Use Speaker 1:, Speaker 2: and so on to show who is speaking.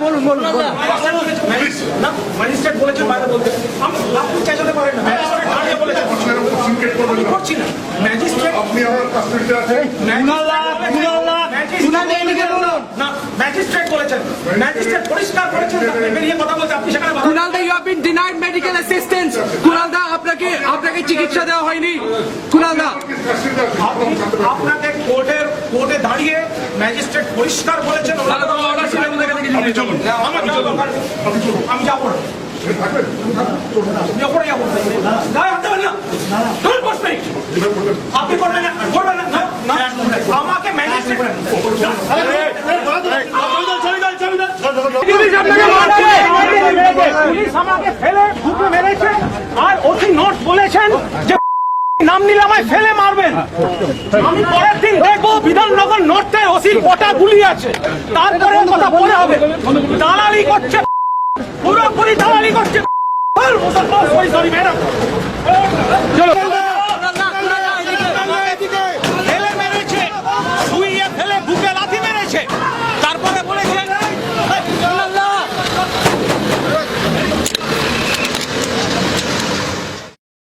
Speaker 1: বলুন বলুন আপনাকে আপনাকে চিকিৎসা দেওয়া হয়নি। কুনাল
Speaker 2: আপনাকে কোর্টের কোর্টে দাঁড়িয়ে ম্যাজিস্ট্রেট পরিষ্কার বলেছেন।
Speaker 1: নেই।
Speaker 3: চলুন।
Speaker 2: আমার যাওয়া দরকার নেই। আমি যাব না. আপনি করবেন না করবেন না আমাকে পুলিশ আমাকে ফেলে ঢুকে মেরেছে। আর অতি নোট বলেছেন যে নাম নিলে আমায় ফেলে মারবেন। আমি পরের দিন দেখব বিধাননগর নোটে ওসির কটা গুলি আছে। তারপরে কথা বলে হবে। দালালি করছে। পুরোপুরি দালালি করছে। Sorry sorry madam